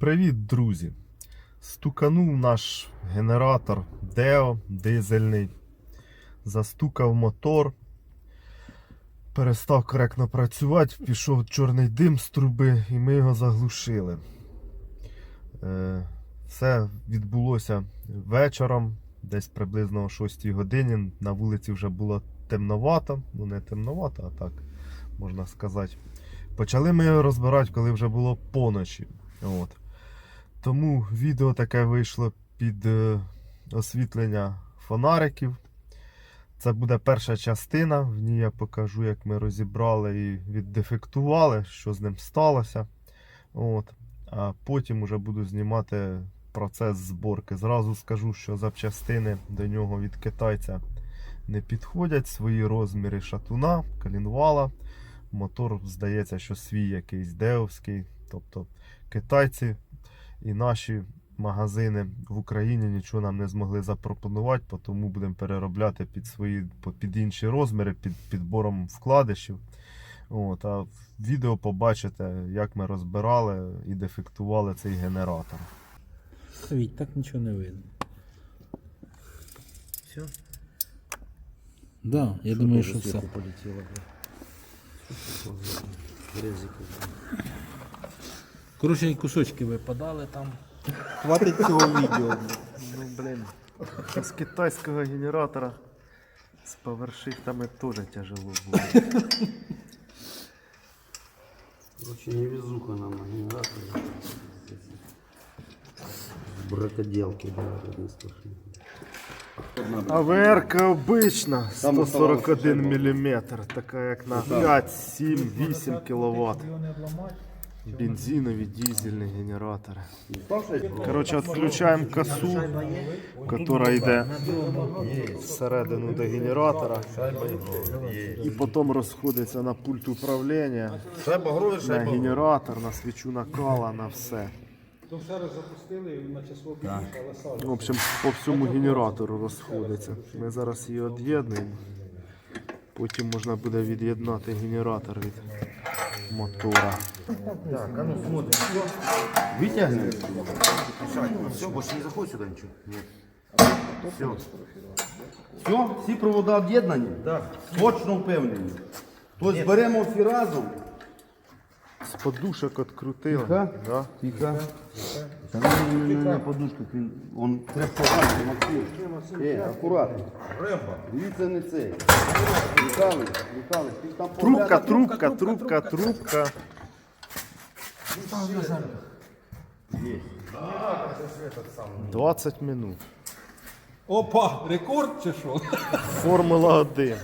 Привіт, друзі! Стуканув наш генератор Део дизельний. Застукав мотор. Перестав коректно працювати, пішов чорний дим з труби і ми його заглушили. Е, Все відбулося вечором, десь приблизно о 6 годині. На вулиці вже було темновато, ну не темновато, а так можна сказати. Почали ми його розбирати, коли вже було поночі. От. Тому відео таке вийшло під е, освітлення фонариків. Це буде перша частина. В ній я покажу, як ми розібрали і віддефектували, що з ним сталося. От. А потім вже буду знімати процес зборки. Зразу скажу, що запчастини до нього від китайця не підходять. Свої розміри шатуна, калінвала. Мотор, здається, що свій якийсь деовський. Тобто китайці і наші магазини в Україні нічого нам не змогли запропонувати, тому будемо переробляти під свої під інші розміри, під підбором вкладишів. От, а в відео побачите, як ми розбирали і дефектували цей генератор. Віть, так нічого не видно. Все? Да, я думаю, що все. полетело, бля. Грязику. Коротше, і кусочки випадали там. Хватить цього відео. Ну, блін, з китайського генератора з повершихтами теж тяжело було. Короче, невезуха нам на генераторе. Бракоделки, да, одни страшные. АВР обична, Там 141 мм, така як на 5, 7, 8 кВт. Бензинові, дизельні генератори. Коротше, відключаємо косу, яка йде всередину до генератора. І потім розходиться на пульт управління, на генератор, на свічу накала, на все. То все раз запустили і на число під'їхала. В общем, по всьому генератору розходиться. Ми зараз її від'єднуємо. Потім можна буде від'єднати генератор від мотора. Так, а ну смотрим. Все. Вытягнем. Все, больше не заходит сюда ничего? Нет. Все. Все, всі провода об'єднані? Так. Точно впевнені. Тобто беремо всі разом. З подушок відкрутили. Тихо. Да? Тихо. Та не, не, не, на подушках він, он треба погано, Максим. Е, акуратно. Ремба. Дивіться не цей. Михайлович, Михайлович, ти там Трубка, погляд- трубка, трубка, трубка. Є. 20 минут. Опа, рекорд чи що? Формула 1.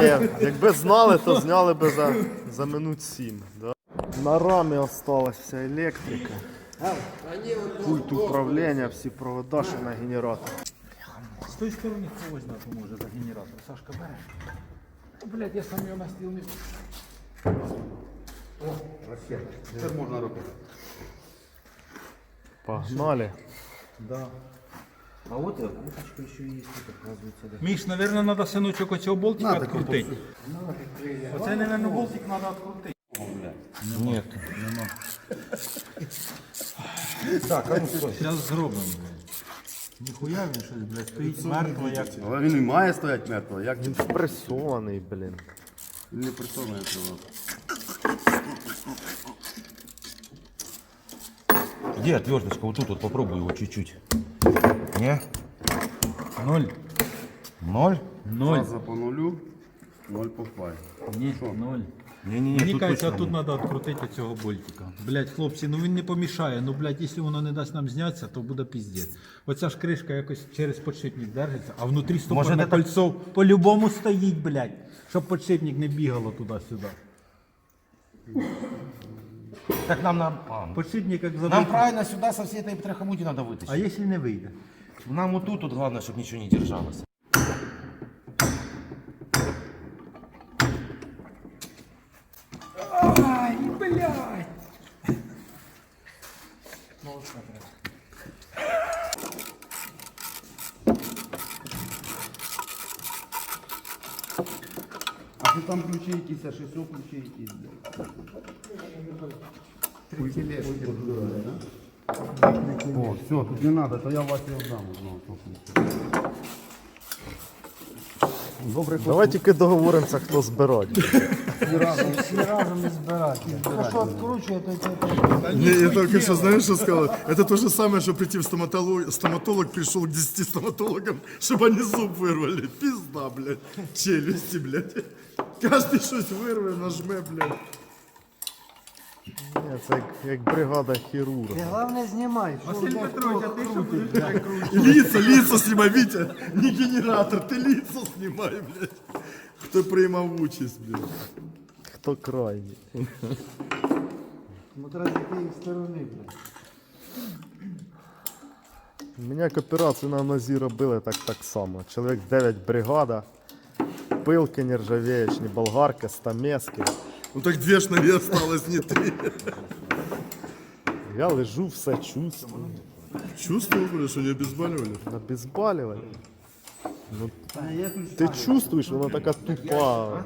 Ні, якби знали, то зняли би за, за минут 7. Да? На рамі осталась вся електрика. Пульт управління, всі провода ще на генератор. З тої сторони когось допоможе за генератор. Сашка бере. Блять, я сам його на стіл не. Тепер можна робити. Погнали. А от куточка ще є, тут, оказується. да. Міш, мабуть, треба синочок оцього болтика Надо, відкрутити. Оцей, мабуть, болтик треба відкрутити. Ні, Так, а ну що? Зараз зробимо. Ніхуя він щось, блядь, стоїть мертво, як. Але він і має стояти мертво, як Він спресований, блін. він не присовує цього. Где отверточка? Вот тут вот попробуй его чуть-чуть. Не? Ноль. Ноль? Ноль. Фаза по нулю, ноль по фай. Ні, ноль. Не-не-не, Мені тут кажеться, точно тут нет. треба відкрутити цього больтика. Блять, хлопці, ну він не помішає. Ну, блядь, якщо воно не дасть нам знятися, то буде піздець. Оця ж кришка якось через подшипник держиться, а внутрі стопорне Може, це кольцо по-любому стоїть, блядь, щоб подшипник не бігало туди-сюди. Так нам, нам, а, ну. Подшипник як нам забитий. правильно сюда со всей этой трахомути надо А вытащить. якщо не вийде? Нам вот тут, тут главное, чтобы ничего не держалось. А ти там ключі якісь, а ще все ключі якісь. блядь. О, все, тут не надо, то я Васі отдам одного. Добре, Давай тільки договоримося, хто збирати. Всі разом не збирати. А що відкручує, то це Не, я только что, знаешь, что сказал? Это то же самое, что прийти в стоматолог, стоматолог пришел к 10 стоматологам, чтобы они зуб вырвали. Пизда, блядь. Челюсти, блядь. Каждый что-то вырве, нажме, блядь. Ні, це як, як бригада хірурга. Ти головне знімай. Василь Петрович, а ти що будеш так крутити? Лица, лица снимай, Витя. Не генератор, ты лица снимай, блядь. Кто приймав участь, блядь. Хто крайній? Смотря з якої сторони, блядь. Мене як операцію на нозі робили так, так само. Чоловік 9 бригада, пилки нержавеючні, болгарки, стамески. Ну так две ж ноги осталось, не три. Я лежу, все чувствую. Чувствовал, блин, что не обезболивали? Обезболивали? Ну, ти чувствуєш, вона така тупа.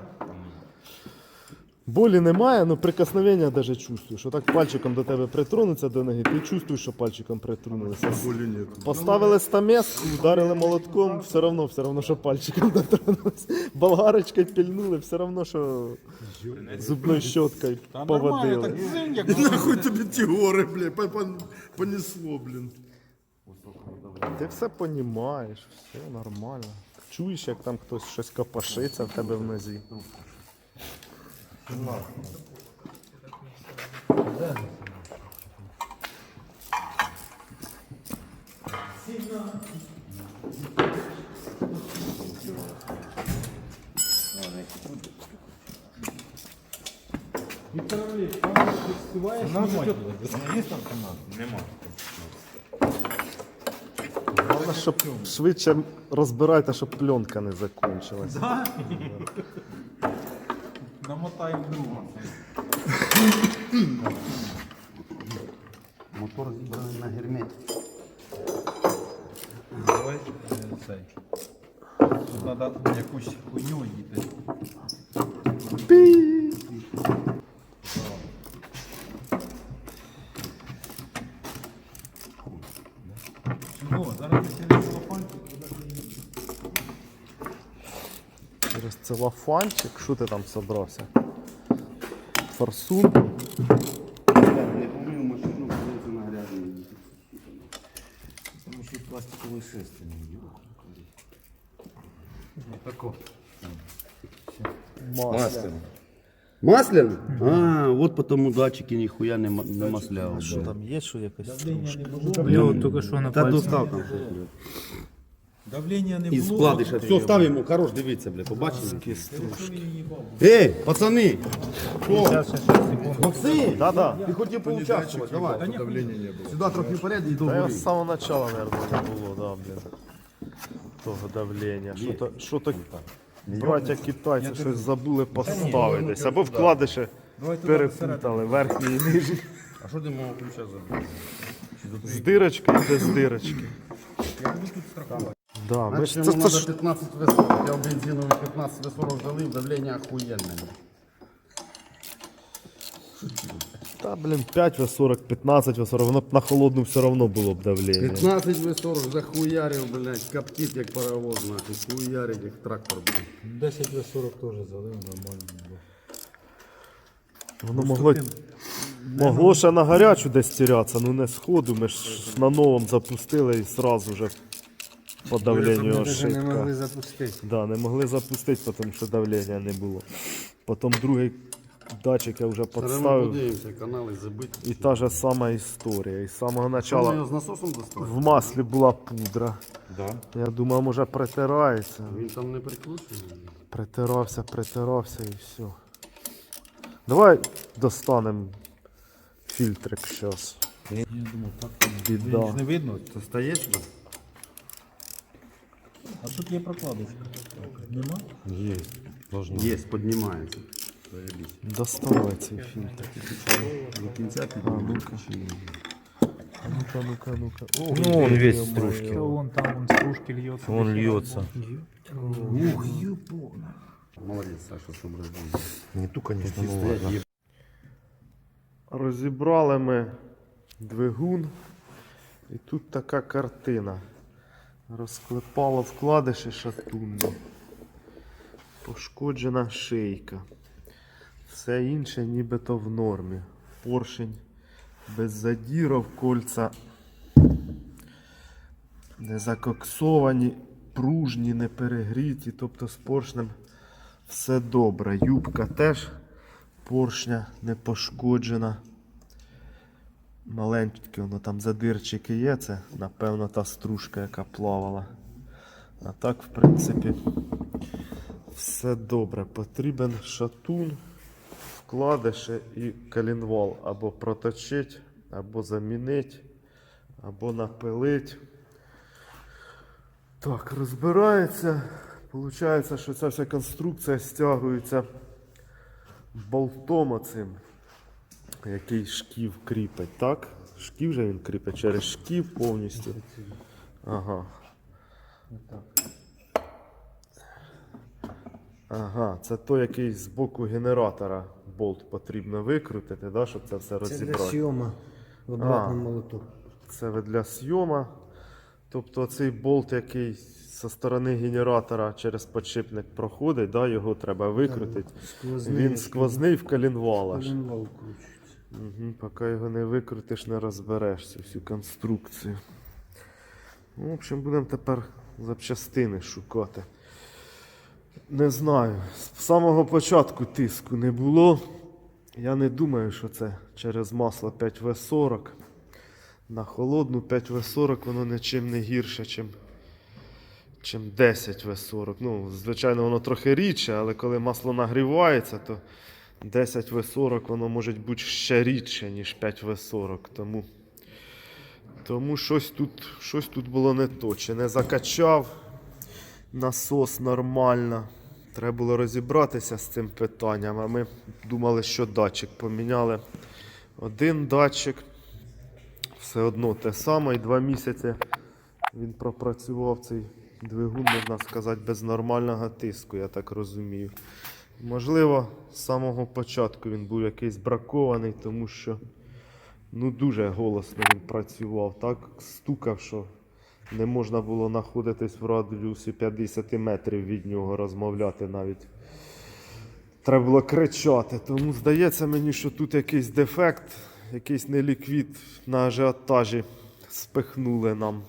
Болі немає, але прикосновення навіть чувствуєш. Отак пальчиком до тебе притронуться до ноги, ти чувствуєш, що пальчиком притронулися. Боли нет. Поставили стамес, ударили молотком, все одно, все одно, що пальчиком дотронулися. Болгарочкою пільнули, все одно, що зубною щоткою Та поводили. так зинь, як И нахуй горы, блядь, по- по- понесло, блин. Ти все понімаєш, все нормально. Чуєш, як там хтось щось копошиться в тебе в нозі. Віктор Олегович, там співаєш знімати? Головне, щоб швидше розбирайте, щоб пленка не закончилась. Намотаємо другу. Мотор зібраний на герметик. Давай е, цей. Тут треба якусь хуйню їти. Чого? Зараз ми ще не целофанчик. Через целофанчик, що ти там собрався? Форсун. Не помив машину, коли це на грязні. Потому что пластиковые шесты не Тако. Масло. Масляно? А, от потому датчики ніхуя не, ма- не масляли. Що там є, що якось? Я тільки що на Та достав там щось, блядь. Давлення не І було. складиша. Все, ставимо, хорош, дивіться, блядь, побачили? Ей, пацани! Що? Максим! Да-да. Ти хотів поучаствувати, давай. Давления не было. Сюди трохи вперед і до Та я гори. з самого начала, наверное, не було, да, блін. Того давлення. Що то, що то браття китайці щось забули поставити десь. Або вкладиші перепутали, верхній і нижній. А що ти мого ключа забив? З дирочки і без дирочки. Да, ми ж, Значить, це, йому це треба ж, 15 В40. Я в бензиновий 15 В40 залив, давлення охуєнне. та, блін, 5 В40, 15 В40, воно б на холодну все одно було б давлення. 15 В40 захуярив, блядь, коптить як паровоз, нахуй, хуярить як трактор, блядь. 10 В40 теж залив, нормально було. Воно могло, могло ще на гарячу десь тірятися, ну не сходу. Ми ж на новому запустили і сразу вже по давленню Даже не могли ошибка. запустити. Да, не могли запустити, тому що давлення не було. Потім другий датчик я вже підставив. подивимося, канали забиті. І та же сама історія. І з самого початку його з насосом достали? в маслі була пудра. Да. Я думав, може притирається. Він там не прикручений. Притирався, притирався і все. Давай достанемо фільтрик зараз. Я думав, так. Біда. Не видно. Це стає сюди? А тут є прокладочка. Нема? Есть. Должно. Є, піднімається. Доставай цей фільтр. До кінця А, ну-ка. А ну-ка, ну-ка, ну-ка. О, Ну, он весь ё-моё. стружки. Вон там вон стружки льється. Он льется. Молодець, Саша, щоб розбив. Не ту, конечно, ну ладно. Розібрали ми двигун. І тут така картина. Розклепало вкладиші шатунно. Пошкоджена шийка. Все інше нібито в нормі. Поршень без задіров, кольця не закоксовані, пружні, не перегріті, тобто з поршнем все добре. Юбка теж поршня не пошкоджена. Маленькі воно там задирчики є, це напевно та стружка, яка плавала. А так, в принципі, все добре. Потрібен шатун, вкладиші і калінвал або проточить, або замінить, або напилить. Так, розбирається. Получається, що ця вся конструкція стягується болтом оцим, який шків кріпить, так? Шків же він кріпить через шків повністю. Ага. Ага, це той, який з боку генератора болт потрібно викрутити, да, щоб це все Це для розібрати. сйома в обратному молоток. Це для сйома. Тобто цей болт, який зі сторони генератора через подшипник проходить, да, його треба викрутити. Сквозний, Він сквозний в калінвал аж. коленвал вкручується. Угу, поки його не викрутиш, не розберешся всю конструкцію. Ну, в общем, будемо тепер запчастини шукати. Не знаю. З самого початку тиску не було. Я не думаю, що це через масло 5В40. На холодну 5В40 воно нічим не гірше, чим, чим 10В40. Ну, звичайно, воно трохи рідше, але коли масло нагрівається, то 10В40 воно може бути ще рідше, ніж 5В40. Тому, тому щось, тут, щось тут було не то. Чи не закачав насос нормально. Треба було розібратися з цим питанням. А ми думали, що датчик поміняли. Один датчик. Все одно те саме. І два місяці він пропрацював цей двигун, можна сказати, без нормального тиску, я так розумію. Можливо, з самого початку він був якийсь бракований, тому що ну, дуже голосно він працював, так стукав, що не можна було знаходитись в радіусі 50 метрів від нього, розмовляти навіть. Треба було кричати. Тому здається мені, що тут якийсь дефект, якийсь неліквід на ажіотажі спихнули нам.